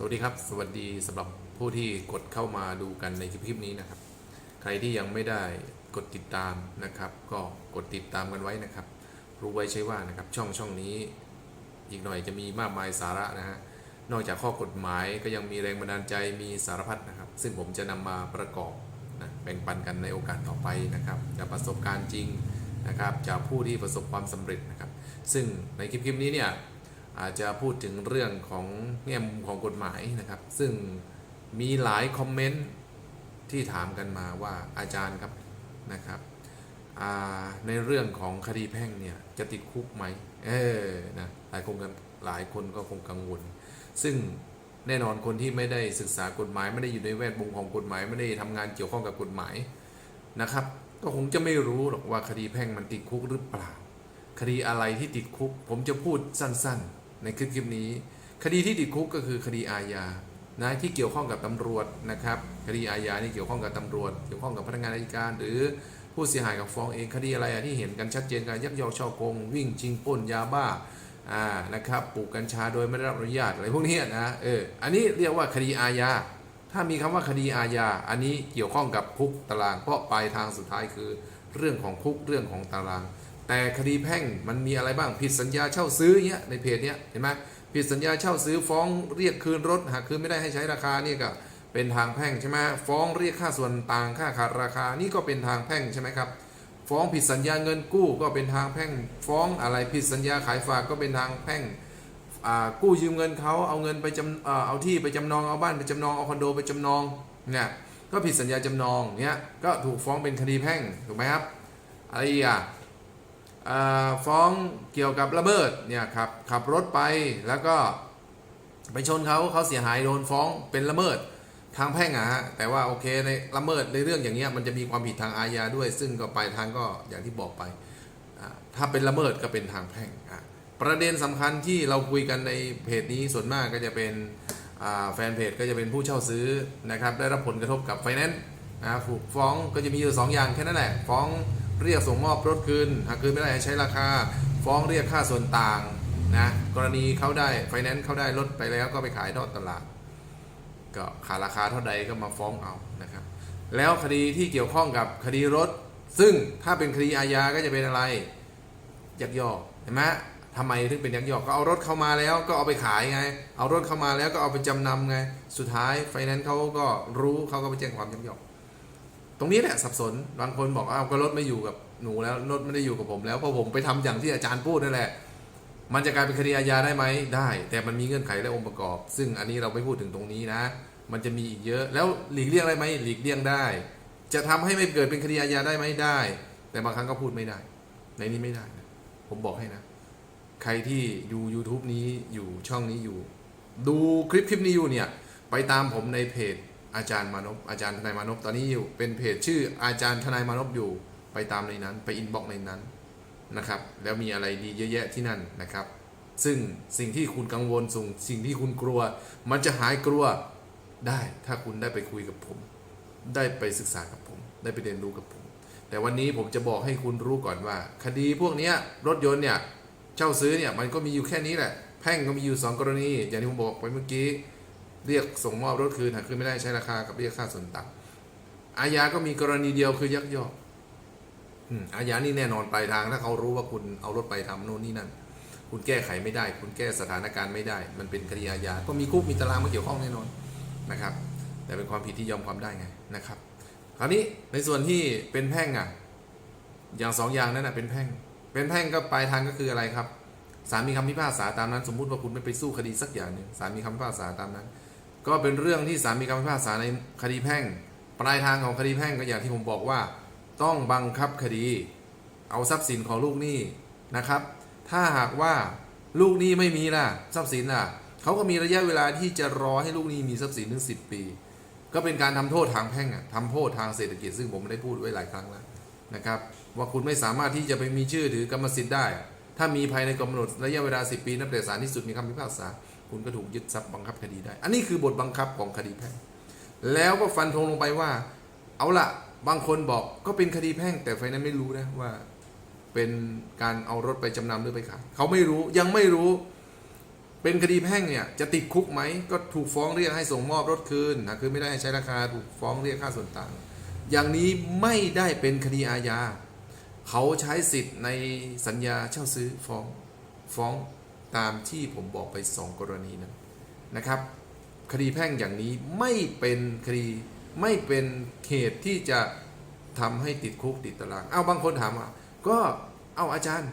สวัสดีครับ สวัสดีสำหรับผู้ที่กดเข้ามาดูกันในคลิปนี้นะครับ ใครที่ยังไม่ได้กดติดตามนะครับ ก็กดติดตามกันไว้นะครับ รู้ไว้ใช่ว่านะครับช่องช่องนี้ อีกหน่อยจะมีมากมายสาระนะฮะนอกจากข้อกฎหมายก็ยังมีแรงบันดาลใจมีสารพัดนะครับ ซึ่งผมจะนำมาประกอบนะแบ่งปันกันในโอกาสต่อไปนะครับจากประสบการณ์จริงนะครับจากผู้ที่ประสบความสำเร็จนะครับ ซึ่งในคลิปคลิปนี้เนี่ย อาจจะพูดถึงเรื่องของแง่มุมของกฎหมายนะครับ ซึ่งมีหลายคอมเมนต์ที่ถามกันมาว่าอาจารย์ครับนะครับในเรื่องของคดีแพ่งเนี่ยจะติดคุกไหมเออนะหลายคนกันหลายคนก็คงกังวล ซึ่งแน่นอนคนที่ไม่ได้ศึกษากฎหมาย ไม่ได้อยู่ในแวดวงของกฎหมาย ไม่ได้ทำงานเกี่ยวข้องกับกฎหมายนะครับ ก็คงจะไม่รู้หรอกว่าคดีแพ่งมันติดคุกหรือเปล่า คดีอะไรที่ติดคุก ผมจะพูดสั้น ๆ ในคลิปคลิปนี้ คดีที่ติดคุกก็คือคดีอาญานะที่เกี่ยวข้องกับตำรวจนะครับคดีอาญานี่เกี่ยวข้องกับตำรวจ เกี่ยวข้องกับพนักงานอัยการ หรือผู้เสียหายกับฟ้องเองคดีอะไรที่เห็นกันชัดเจนการยักยอกช่อโกงวิ่งชิงปล้นยาบ้าอ่านะครับปลูกกัญชาโดยไม่ได้รับอนุญาตอะไรพวกนี้นะเอออันนี้เรียกว่าคดีอาญาถ้ามีคำว่าคดีอาญาอันนี้เกี่ยวข้องกับคุกตารางเพราะปลายทางสุดท้ายคือเรื่องของคุกเรื่องของตาราง แต่คดีแพ่งมันมีอะไรบ้างผิดสัญญาเช่าซื้อเงี้ยในเพจเนี้ยเห็นไหมผิดสัญญาเช่าซื้อฟ้องเรียกคืนรถหากคืนไม่ได้ให้ใช้ราคานี่ก็เป็นทางแพ่งใช่ไหมฟ้องเรียกค่าส่วนต่างค่าขาดราคานี่ก็เป็นทางแพ่งใช่ไหมครับฟ้องผิดสัญญาเงินกู้ก็เป็นทางแพ่ง ฟ้องอะไรผิดสัญญาขายฝากก็เป็นทางแพ่งกู้ยืมเงินเขาเอาเงินไปจำเอาที่ไปจำนองเอาบ้านไปจำนองเอาคอนโดไปจำนองเนี่ยก็ผิดสัญญาจำนองเนี่ยก็ถูกฟ้องเป็นคดีแพ่งถูกไหมครับอะไรอีกอะ ฟ้องเกี่ยวกับระเบิดเนี่ยครับขับรถไปแล้วก็ไปชนเขาเขาเสียหายโดนฟ้องเป็นละเมิดทางแพ่งอะฮะแต่ว่าโอเคในละเมิดในเรื่องอย่างเงี้ยมันจะมีความผิดทางอาญาด้วย ซึ่งก็ไปลายทางก็อย่างที่บอกไป ถ้าเป็นละเมิดก็เป็นทางแพ่งอะประเด็นสำคัญที่เราคุยกันในเพจนี้ส่วนมากก็จะเป็นแฟนเพจก็จะเป็นผู้เช่าซื้อนะครับได้รับผลกระทบกับไฟแนนซ์นะถูกฟ้องก็จะมีอยู่สองอย่างแค่นั้นแหละฟ้อง เรียกส่งมอบรถคืนหากคืนไม่ได้ใช้ราคา ฟ้องเรียกค่าส่วนต่างนะกรณีเขาได้ไฟแนนซ์เขาได้รถไปแล้วก็ไปขายทอดตลาด ก็ขาดราคาเท่าใดก็มาฟ้องเอานะครับ แล้วคดีที่เกี่ยวข้องกับคดีรถ ซึ่งถ้าเป็นคดีอาญาก็จะเป็นอะไร ยักยอกเห็นไหมทำไมถึงเป็นยักยอกก็เอารถเข้ามาแล้วก็เอาไปขายไง เอารถเข้ามาแล้วก็เอาไปจำนำไง สุดท้ายไฟแนนซ์เขาก็รู้เขาก็ไปแจ้งความยักยอก ตรงนี้แหละสับสนบางคนบอกอ้าวก็รถไม่อยู่กับหนูแล้วรถไม่ได้อยู่กับผมแล้วเพราะผมไปทำอย่างที่อาจารย์พูดนั่นแหละ มันจะกลายเป็นคดีอาญาได้ไหมได้ แต่มันมีเงื่อนไขและองค์ประกอบ ซึ่งอันนี้เราไม่พูดถึงตรงนี้นะ มันจะมีอีกเยอะแล้วหลีกเลี่ยงได้ไหมหลีกเลี่ยงได้ จะทำให้ไม่เกิดเป็นคดีอาญาได้ไหมได้ แต่บางครั้งก็พูดไม่ได้ ในนี้ไม่ได้นะผมบอกให้นะ ใครที่ดู YouTube นี้อยู่ช่องนี้อยู่ ดูคลิปคลิปนี้อยู่เนี่ยไปตามผมในเพจ อาจารย์มานพอาจารย์ทนายมานพตอนนี้อยู่เป็นเพจชื่ออาจารย์ทนายมานพอยู่ไปตามในนั้นไปอินบ็อกในนั้นนะครับแล้วมีอะไรดีเยอะแยะที่นั่นนะครับ ซึ่งสิ่งที่คุณกังวลสิ่งสิ่งที่คุณกลัว มันจะหายกลัวได้ถ้าคุณได้ไปคุยกับผม ได้ไปศึกษากับผม ได้ไปเรียนรู้กับผม แต่วันนี้ผมจะบอกให้คุณรู้ก่อนว่า คดีพวกนี้รถยนต์เนี่ยเช่าซื้อเนี่ยมันก็มีอยู่แค่นี้แหละแพ่งก็มีอยู่สองกรณี อย่างที่ผมบอกไปเมื่อกี้ เรียกส่งมอบรถคืนหากคืนไม่ได้ใช้ราคากับเรียกค่าส่วนต่างอาญาก็มีกรณีเดียวคือยักยอกอาญานี่แน่นอนปลายทางถ้าเขารู้ว่าคุณเอารถไปทำโน่นนี่นั่น คุณแก้ไขไม่ได้ คุณแก้สถานการณ์ไม่ได้ มันเป็นคดีอาญาก็มีคุกมีตารางมาเกี่ยวข้องแน่นอนนะครับ แต่เป็นความผิดที่ยอมความได้ไงนะครับ คราวนี้ในส่วนที่เป็นแพ่งอะ อย่างสองอย่างนั้นนะเป็นแพ่ง เป็นแพ่งก็ปลายทางก็คืออะไรครับศาลมีคำพิพากษาตามนั้น สมมุติว่าคุณไม่ไปสู้คดีสักอย่างหนึ่งศาลมีคำพิพากษาตามนั้น ก็เป็นเรื่องที่ศาลมีคำพิพากษาในคดีแพ่ง ปลายทางของคดีแพ่งก็อย่างที่ผมบอกว่า ต้องบังคับคดี เอาทรัพย์สินของลูกหนี้นะครับ ถ้าหากว่าลูกหนี้ไม่มีล่ะทรัพย์สินล่ะเขาก็มีระยะเวลาที่จะรอให้ลูกหนี้มีทรัพย์สินถึงสิปี ก็เป็นการทำโทษทางแพ่งอะทำโทษทางเศรษฐกิจซึ่งผมได้พูดไว้หลายครั้งแล้วนะครับ ว่าคุณไม่สามารถที่จะไปมีชื่อถือกรรมสิทธิ์ได้ ถ้ามีภายในกำหนดระยะเวลา 10 ปีนับแต่ศาลที่สุดมีคำพิพากษา คุณก็ถูกยึดทรัพย์บังคับคดีได้ อันนี้คือบทบังคับของคดีแพ่ง แล้วก็ฟันธงลงไปว่า เอาละบางคนบอกก็เป็นคดีแพ่ง แต่ไฟนั้นไม่รู้นะว่า เป็นการเอารถไปจำนำหรือไปขายเขาไม่รู้ยังไม่รู้ เป็นคดีแพ่งเนี่ยจะติดคุกไหมก็ถูกฟ้องเรียกให้ส่งมอบรถคืนนะคือไม่ได้ใช้ราคาถูกฟ้องเรียกค่าส่วนต่าง อย่างนี้ไม่ได้เป็นคดีอาญาเขาใช้สิทธิ์ในสัญญาเช่าซื้อฟ้องฟ้อง ตามที่ผมบอกไปสองกรณีนั้นนะครับ คดีแพ่งอย่างนี้ไม่เป็นคดีไม่เป็นเหตุที่จะทำให้ติดคุกติดตาราง เอาบางคนถามว่าก็เอาอาจารย์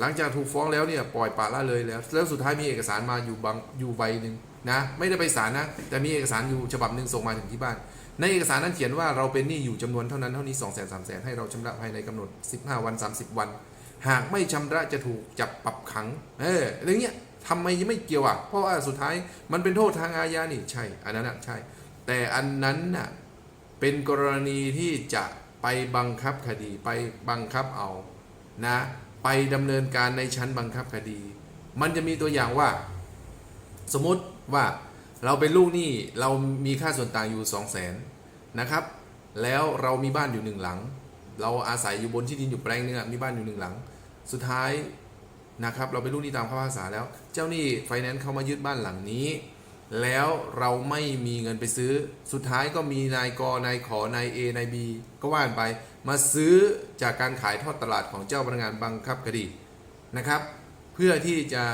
หลังจากถูกฟ้องแล้วเนี่ยปล่อยปละละเลยแล้ว แล้วสุดท้ายมีเอกสารมาอยู่บางอยู่ใบหนึ่งนะไม่ได้ไปศาลนะ แต่มีเอกสารอยู่ฉบับหนึ่งส่งมาถึงที่บ้าน ในเอกสารนั้นเขียนว่าเราเป็นหนี้อยู่จำนวนเท่านั้นเท่านี้2 0 0 0 0 3 0 0 0ให้เราชำระภายในกำหนด 15 วัน 30 วัน หากไม่ชำระจะถูกจับปรับขัง เอออะไรเงี้ยทำไมยังไม่เกี่ยวอะ เพราะว่าสุดท้ายมันเป็นโทษทางอาญานี่ใช่ อันนั้นใช่ แต่อันนั้นน่ะเป็นกรณีที่จะไปบังคับคดีไปบังคับเอานะ ไปดำเนินการในชั้นบังคับคดี มันจะมีตัวอย่างว่า สมมติว่าเราเป็นลูกหนี้เรามีค่าส่วนต่างอยู่2 0 0 0 0นนะครับ แล้วเรามีบ้านอยู่หนึ่งหลัง เราอาศัยอยู่บนที่ดินอยู่แปลงหนึงมีบ้านอยู่หนึ่งหลัง สุดท้ายนะครับเราเป็นลูกหนี้ตามคำพิพากษาแล้ว เจ้าหนี้ไฟแนนซ์เข้ามายึดบ้านหลังนี้ แล้วเราไม่มีเงินไปซื้อ สุดท้ายก็มีนายกนายขอนายเอนายบีก็ว่านไป มาซื้อจากการขายทอดตลาดของเจ้าพนักงานบังคับคดีนะครับ เพื่อที่จะ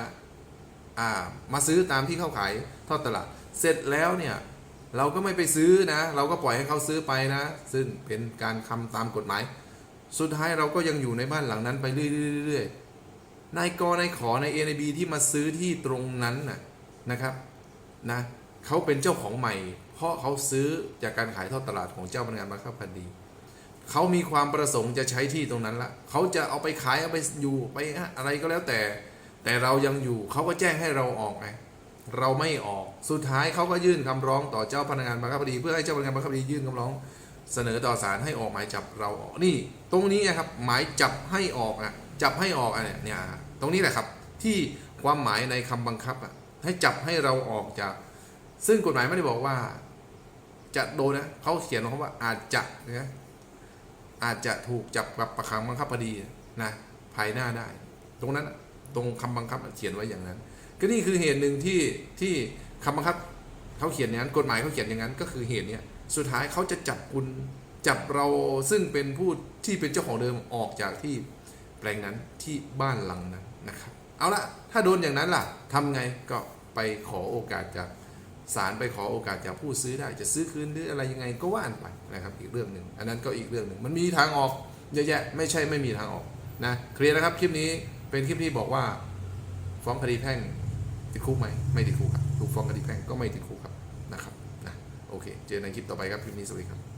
ามาซื้อตามที่เข้าขายทอดตลาด เสร็จแล้วเนี่ยเราก็ไม่ไปซื้อนะ เราก็ปล่อยให้เขาซื้อไปนะ ซึ่งเป็นการคำตามกฎหมาย สุดท้ายเราก็ยังอยู่ในบ้านหลังนั้นไปเรื่อยๆนายกนายขอนายเอนายบีที่มาซื้อที่ตรงนั้นน่ะนะครับนะเขาเป็นเจ้าของใหม่ เพราะเขาซื้อจากการขายทอดตลาดของเจ้าพนักงานบังคับคดีเขามีความประสงค์จะใช้ที่ตรงนั้นละเขาจะเอาไปขายเอาไปอยู่ไปอะไรก็แล้วแต่ แต่เรายังอยู่เขาก็แจ้งให้เราออกไงเราไม่ออก สุดท้ายเขาก็ยื่นคำร้องต่อเจ้าพนักงานบังคับคดี เพื่อให้เจ้าพนักงานบังคับคดียื่นคำร้อง เสนอต่อศาลให้ออกหมายจับเราออกนี่ ตรงนี้นะครับหมายจับให้ออกอะจับให้ออกอะเนี่ยเนี่ยตรงนี้แหละครับที่ความหมายในคำบังคับอะให้จับให้เราออกจาก ซึ่งกฎหมายไม่ได้บอกว่า จะโดนนะเขาเขียนเขาว่าอาจจะนะอาจจะถูกจับกับประคังบังคับคดีนะภายหน้าได้ ตรงนั้นตรงคำบังคับเขียนไว้อย่างนั้น ก็นี่คือเหตุหนึ่งที่ที่คำบังคับเขาเขียนอย่างนั้น กฎหมายเขาเขียนอย่างนั้น ก็คือเหตุเนี้ย สุดท้ายเขาจะจับคุณจับเราซึ่งเป็นผู้ที่เป็นเจ้าของเดิมออกจากที่แปลงนั้นที่บ้านหลังนั้นนะครับ เอาละถ้าโดนอย่างนั้นล่ะทำไงก็ไปขอโอกาสจากศาลไปขอโอกาสจากผู้ซื้อได้จะซื้อคืนหรืออะไรยังไงก็ว่านไปนะครับ อีกเรื่องหนึ่งอันนั้นก็อีกเรื่องหนึ่งมันมีทางออกเยอะแยะไม่ใช่ไม่มีทางออกนะเคลียร์นะครับคลิปนี้เป็นคลิปที่บอกว่า ฟ้องคดีแพ่งติดคุกไหมไม่ติดคุกครับถูกฟ้องคดีแพ่งก็ไม่ติดคุกครับ โอเค เจอในคลิปต่อไปครับคลิปนี้สวัสดีครับ